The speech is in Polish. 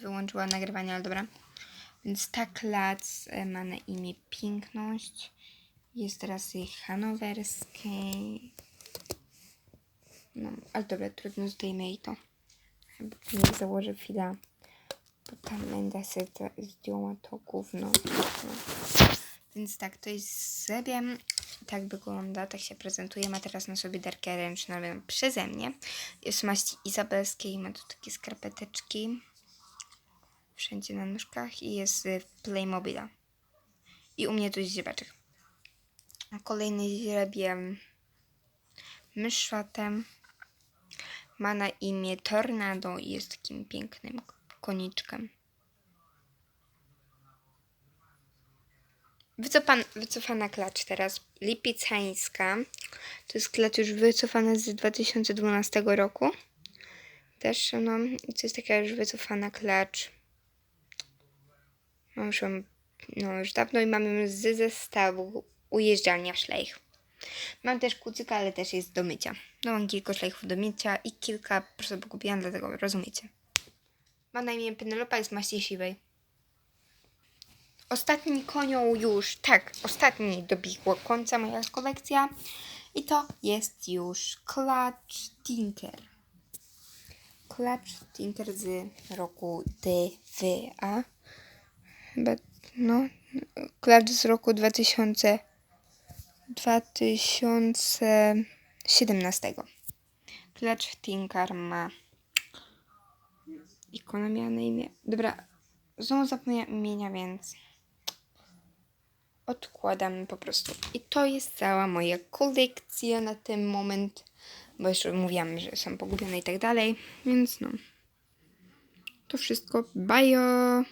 wyłączyła nagrywanie, ale dobra. Więc ta klac e, ma na imię Piękność. Jest rasy hanowerskiej. No, ale dobra, trudno zdejmę jej to. Chyba nie założę chwila. Bo ta Menda se za- zdjęła to gówno. No. Więc tak, to jest sobie. Tak wygląda, tak się prezentuje. Ma teraz na sobie derkę ręczną przeze mnie. Jest maści izabelskiej, ma tu takie skarpeteczki. Wszędzie na nóżkach i jest z Playmobila. I u mnie tu jest źrebaczek. A kolejny źrebie myszszatem. Ma na imię Tornado i jest takim pięknym koniczkiem. Wycofan, wycofana klacz teraz. Lipicańska. To jest klacz już wycofana z 2012 roku. Też, no, to jest taka już wycofana klacz. Mam, no już dawno i mam ją z zestawu ujeżdżalnia szlejch. Mam też kucyka, ale też jest do mycia. No mam kilka szlejchów do mycia i kilka po prostu pogubiłam, dlatego rozumiecie. Ma na imię Penelopa, jest maści siwej. Ostatni konią już, tak, ostatni dobiegła końca moja kolekcja. I to jest już Clutch Tinker. Clutch Tinker z roku DWA. No, Clutch z roku 2000, 2017. Clutch Tinker ma ikona miała na imię. Dobra, znowu zapomniałam imienia, więc odkładam po prostu. I to jest cała moja kolekcja na ten moment, bo jeszcze mówiłam, że są pogubione i tak dalej, więc no. To wszystko. Bye!